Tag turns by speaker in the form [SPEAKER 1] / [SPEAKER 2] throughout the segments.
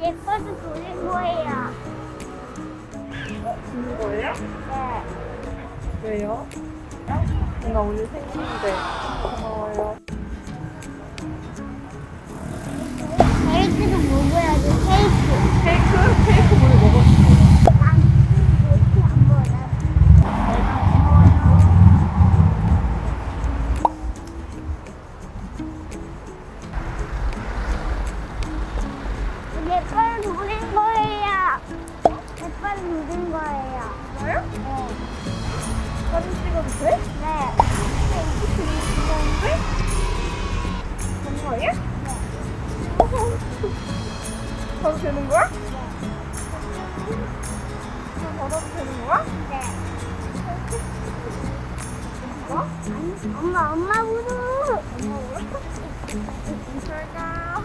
[SPEAKER 1] 예뻐서 보낸 거예요.
[SPEAKER 2] 주는 거예요?
[SPEAKER 1] 네.
[SPEAKER 2] 왜요? 뭔가 오늘 생일인데 고마워요. 정말이야? 가도 되는 거야? 받아도 되는 거야?
[SPEAKER 1] 네.
[SPEAKER 2] 뭐?
[SPEAKER 1] 아니, 엄마, 엄마 부르.
[SPEAKER 2] 잘가.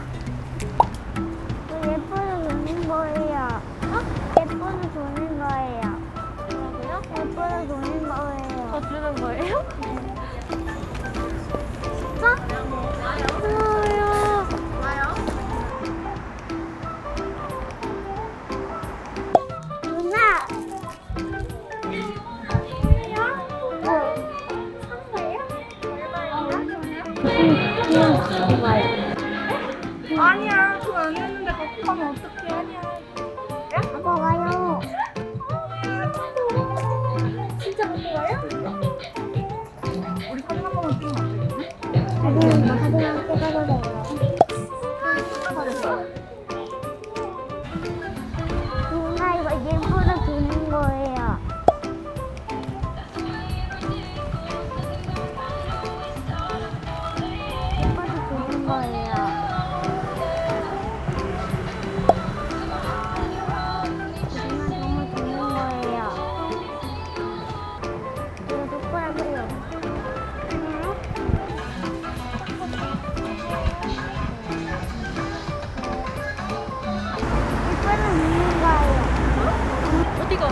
[SPEAKER 1] 그 예뻐서 보낸 거예요. 예뻐서 보낸 거예요.
[SPEAKER 2] 뭐라고요?
[SPEAKER 1] 예뻐서 보낸 거예요.
[SPEAKER 2] 더 주는 거예요?
[SPEAKER 1] 진
[SPEAKER 2] 아니야, 그거 안 했는데 갖고 가면 어떡해, 아니야.
[SPEAKER 1] 아빠 와요.
[SPEAKER 2] 진짜 갖고 가요? 우리 사진 한 번만 찍으면 안 되겠네?
[SPEAKER 1] 사진, 사진 함께 가도 돼요.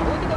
[SPEAKER 2] 어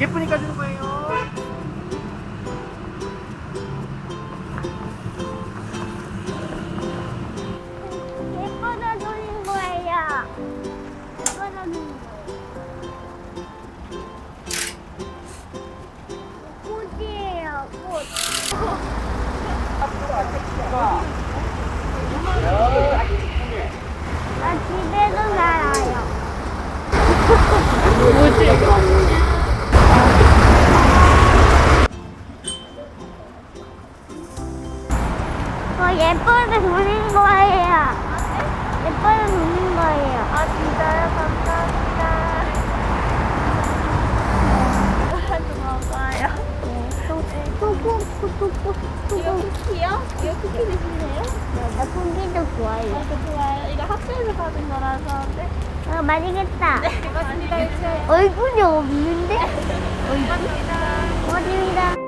[SPEAKER 2] 예쁘니까 주는 거예요.
[SPEAKER 1] 예뻐서 보는 거예요. 예뻐서 보는 거예요. 꽃이에요, 꽃. 나 집에도 살아요. 저
[SPEAKER 2] 쿠키요? 이거 쿠키 드실래요?
[SPEAKER 1] 나 고기도 좋아해요.
[SPEAKER 2] 아, 좋아요. 이거 학교에서 받은 거라서. 네.
[SPEAKER 1] 아, 맛있겠다.
[SPEAKER 2] 고맙습니다.
[SPEAKER 1] 얼굴이 없는데?
[SPEAKER 2] 고맙습니다.
[SPEAKER 1] 고맙습니다.